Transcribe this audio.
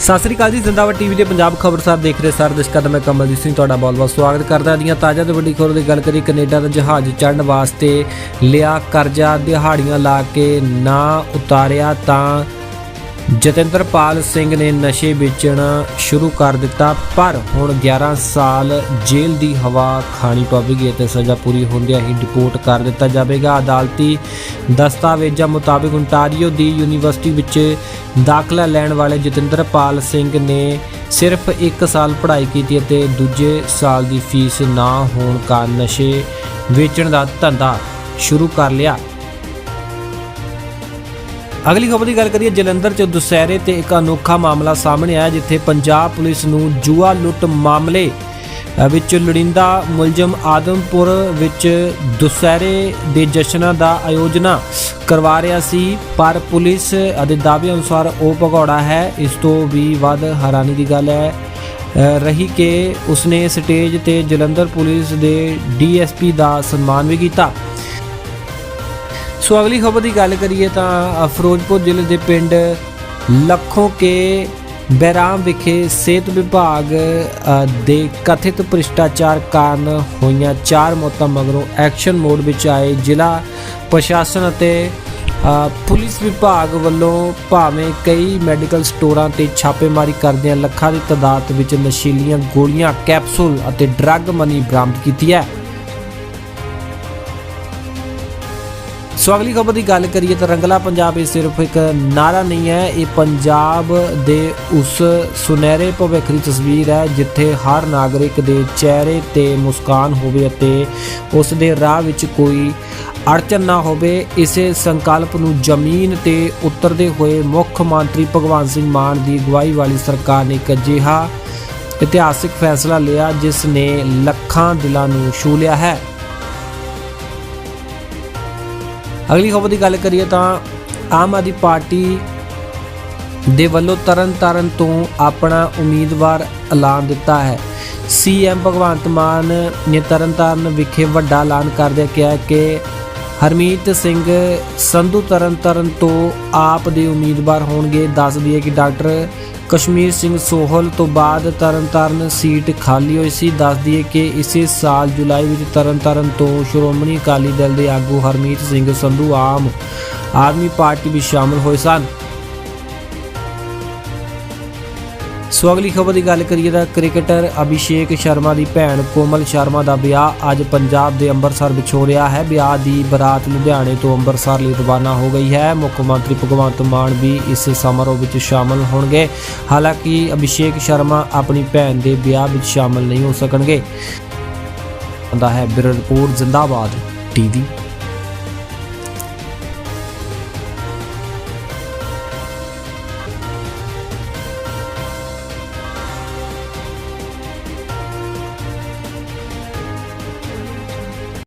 ਸਤਿ ਸ੍ਰੀ ਅਕਾਲ ਜੀ, ਜ਼ਿੰਦਾਬਾਦ ਟੀਵੀ ਦੇ ਪੰਜਾਬ ਖਬਰਸਾਰ ਦੇਖ ਰਹੇ ਸਰ ਦਰਸ਼ਕਾਂ ਦਾ ਮੈਂ ਕਮਲਜੀਤ ਸਿੰਘ, ਤੁਹਾਡਾ ਬਹੁਤ-ਬਹੁਤ ਸਵਾਗਤ ਕਰਦਾ ਹਾਂ ਦੀਆਂ ਤਾਜ਼ਾ ਤੇ ਵੱਡੀ ਖਬਰ ਦੀ ਗੱਲ ਕਰੀ ਕੈਨੇਡਾ ਦਾ ਜਹਾਜ਼ ਚੜ੍ਹਨ ਵਾਸਤੇ ਲਿਆ ਕਰਜ਼ਾ, ਦਿਹਾੜੀਆਂ ਲਾ ਕੇ ਨਾ ਉਤਾਰਿਆ ਤਾਂ ਜਤਿੰਦਰਪਾਲ ਸਿੰਘ ਨੇ ਨਸ਼ੇ ਵੇਚਣਾ ਸ਼ੁਰੂ ਕਰ ਦਿੱਤਾ, ਪਰ ਹੁਣ 11 ਸਾਲ ਜੇਲ੍ਹ ਦੀ ਹਵਾ ਖਾਣੀ ਪਵੇਗੀ ਅਤੇ ਸਜ਼ਾ ਪੂਰੀ ਹੁੰਦਿਆਂ ਹੀ ਡਿਪੋਰਟ ਕਰ ਦਿੱਤਾ ਜਾਵੇਗਾ। ਅਦਾਲਤੀ ਦਸਤਾਵੇਜ਼ਾਂ ਮੁਤਾਬਕ ontario ਦੀ ਯੂਨੀਵਰਸਿਟੀ ਵਿੱਚ ਦਾਖਲਾ ਲੈਣ ਵਾਲੇ ਜਤਿੰਦਰਪਾਲ ਸਿੰਘ ਨੇ ਸਿਰਫ 1 ਸਾਲ ਪੜ੍ਹਾਈ ਕੀਤੀ ਅਤੇ ਦੂਜੇ ਸਾਲ ਦੀ ਫੀਸ ਨਾ ਹੋਣ ਕਾਰਨ ਨਸ਼ੇ ਵੇਚਣ ਦਾ ਧੰਦਾ ਸ਼ੁਰੂ ਕਰ ਲਿਆ। ਅਗਲੀ ਖਬਰ ਦੀ ਗੱਲ ਕਰੀਏ, ਜਲੰਧਰ ਚ ਦੁਸਹਿਰੇ ਤੇ ਇੱਕ ਅਨੋਖਾ ਮਾਮਲਾ ਸਾਹਮਣੇ ਆਇਆ, ਜਿੱਥੇ ਪੰਜਾਬ ਪੁਲਿਸ ਨੂੰ ਜੂਆ ਲੁੱਟ ਮਾਮਲੇ ਵਿੱਚ ਲੋੜੀਂਦਾ ਮੁਲਜ਼ਮ ਆਦਮਪੁਰ ਵਿੱਚ ਦੁਸਹਿਰੇ ਦੇ ਜਸ਼ਨਾਂ ਦਾ ਆਯੋਜਨਾ ਕਰਵਾ ਰਿਹਾ ਸੀ, ਪਰ ਪੁਲਿਸ ਦੇ ਦਾਅਵੇ ਅਨੁਸਾਰ ਉਹ ਭਗੌੜਾ ਹੈ। ਇਸ ਤੋਂ ਵੀ ਵੱਧ ਹੈਰਾਨੀ ਦੀ ਗੱਲ ਹੈ ਰਹੀ ਕਿ ਉਸਨੇ ਸਟੇਜ ਤੇ ਜਲੰਧਰ ਪੁਲਿਸ ਦੇ ਡੀਐਸਪੀ ਦਾ ਸਨਮਾਨ ਵੀ ਕੀਤਾ। ਸੋ ਅਗਲੀ ਖਬਰ ਦੀ ਗੱਲ ਕਰੀਏ ਤਾਂ ਫਿਰੋਜ਼ਪੁਰ ਜ਼ਿਲ੍ਹੇ ਦੇ ਪਿੰਡ ਲੱਖੋਂ ਕੇ ਬੈਰਾਮ ਵਿਖੇ ਸਿਹਤ ਵਿਭਾਗ ਦੇ ਕਥਿਤ ਭ੍ਰਿਸ਼ਟਾਚਾਰ ਕਾਰਨ ਹੋਈਆਂ ਚਾਰ ਮੌਤਾਂ ਮਗਰੋਂ ਐਕਸ਼ਨ ਮੋਡ ਵਿੱਚ ਆਏ ਜ਼ਿਲ੍ਹਾ ਪ੍ਰਸ਼ਾਸਨ ਅਤੇ ਪੁਲਿਸ ਵਿਭਾਗ ਵੱਲੋਂ ਭਾਵੇਂ ਕਈ ਮੈਡੀਕਲ ਸਟੋਰਾਂ ਤੇ ਛਾਪੇਮਾਰੀ ਕਰਦਿਆਂ ਲੱਖਾਂ ਦੀ ਤਾਦਾਦ ਵਿੱਚ ਨਸ਼ੀਲੀਆਂ ਗੋਲੀਆਂ, ਕੈਪਸੂਲ ਅਤੇ ਡਰੱਗ ਮਨੀ ਬਰਾਮਦ ਕੀਤੀ ਹੈ। ਸੋ ਅਗਲੀ ਖਬਰ ਦੀ ਗੱਲ ਕਰੀਏ ਤਾਂ ਰੰਗਲਾ ਪੰਜਾਬ ਇਹ ਸਿਰਫ ਇੱਕ ਨਾਰਾ ਨਹੀਂ ਹੈ, ਇਹ ਪੰਜਾਬ ਦੇ ਉਸ ਸੁਨਹਿਰੇ ਭਵਿੱਖ ਦੀ ਤਸਵੀਰ ਹੈ, ਜਿੱਥੇ ਹਰ ਨਾਗਰਿਕ ਦੇ ਚਿਹਰੇ ਤੇ ਮੁਸਕਾਨ ਹੋਵੇ ਅਤੇ ਉਸ ਦੇ ਰਾਹ ਵਿੱਚ ਕੋਈ ਅੜਚਨ ਨਾ ਹੋਵੇ, ਇਸੇ ਸੰਕਲਪ ਨੂੰ ਜ਼ਮੀਨ ਤੇ ਉਤਰਦੇ ਹੋਏ ਮੁੱਖ ਮੰਤਰੀ ਭਗਵੰਤ ਸਿੰਘ ਮਾਨ ਦੀ ਅਗਵਾਈ ਵਾਲੀ ਸਰਕਾਰ ਨੇ ਇੱਕ ਅਜਿਹਾ ਇਤਿਹਾਸਿਕ ਫੈਸਲਾ ਲਿਆ, ਜਿਸ ਨੇ ਲੱਖਾਂ ਦਿਲਾਂ ਨੂੰ ਛੂ ਲਿਆ ਹੈ। ਅਗਲੀ ਖਬਰ ਦੀ ਗੱਲ ਕਰੀਏ ਤਾਂ ਆਮ ਆਦਮੀ ਪਾਰਟੀ ਦੇ ਵੱਲੋਂ ਤਰਨਤਾਰਨ ਤੋਂ ਆਪਣਾ ਉਮੀਦਵਾਰ ਐਲਾਨ ਦਿੱਤਾ ਹੈ। ਸੀਐਮ ਭਗਵੰਤ ਮਾਨ ਨੇ ਤਰਨਤਾਰਨ ਵਿਖੇ ਵੱਡਾ ਐਲਾਨ ਕਰਦਿਆਂ ਕਿਹਾ ਕਿ ਹਰਮੀਤ ਸਿੰਘ ਸੰਧੂ ਤਰਨ ਤਾਰਨ ਤੋਂ ਆਪ ਦੇ ਉਮੀਦਵਾਰ ਹੋਣਗੇ। ਦੱਸ ਦਈਏ ਕਿ ਡਾਕਟਰ ਕਸ਼ਮੀਰ ਸਿੰਘ ਸੋਹਲ ਤੋਂ ਬਾਅਦ ਤਰਨਤਾਰਨ ਸੀਟ ਖਾਲੀ ਹੋਈ ਸੀ। ਦੱਸ ਦਈਏ ਕਿ ਇਸੇ ਸਾਲ ਜੁਲਾਈ ਵਿੱਚ ਤਰਨਤਾਰਨ ਤੋਂ ਸ਼੍ਰੋਮਣੀ ਅਕਾਲੀ ਦਲ ਦੇ ਆਗੂ ਹਰਮੀਤ ਸਿੰਘ ਸੰਧੂ ਆਮ ਆਦਮੀ ਪਾਰਟੀ ਵਿੱਚ ਸ਼ਾਮਲ ਹੋਏ ਸਨ। ਸੋ ਅਗਲੀ ਖਬਰ ਦੀ ਗੱਲ ਕਰੀਏ ਤਾਂ ਕ੍ਰਿਕਟਰ ਅਭਿਸ਼ੇਕ ਸ਼ਰਮਾ ਦੀ ਭੈਣ ਕੋਮਲ ਸ਼ਰਮਾ ਦਾ ਵਿਆਹ ਅੱਜ ਪੰਜਾਬ ਦੇ ਅੰਮ੍ਰਿਤਸਰ ਵਿੱਚ ਹੋ ਰਿਹਾ ਹੈ। ਵਿਆਹ ਦੀ ਬਰਾਤ ਲੁਧਿਆਣੇ ਤੋਂ ਅੰਮ੍ਰਿਤਸਰ ਲਈ ਰਵਾਨਾ ਹੋ ਗਈ ਹੈ। ਮੁੱਖ ਮੰਤਰੀ ਭਗਵੰਤ ਮਾਨ ਵੀ ਇਸ ਸਮਾਰੋਹ ਵਿੱਚ ਸ਼ਾਮਲ ਹੋਣਗੇ। ਹਾਲਾਂਕਿ ਅਭਿਸ਼ੇਕ ਸ਼ਰਮਾ ਆਪਣੀ ਭੈਣ ਦੇ ਵਿਆਹ ਵਿੱਚ ਸ਼ਾਮਲ ਨਹੀਂ ਹੋ ਸਕਣਗੇ। ਹੁੰਦਾ ਹੈ ਬਿਊਰੋ ਰਿਪੋਰਟ, ਜ਼ਿੰਦਾਬਾਦ ਟੀਵੀ।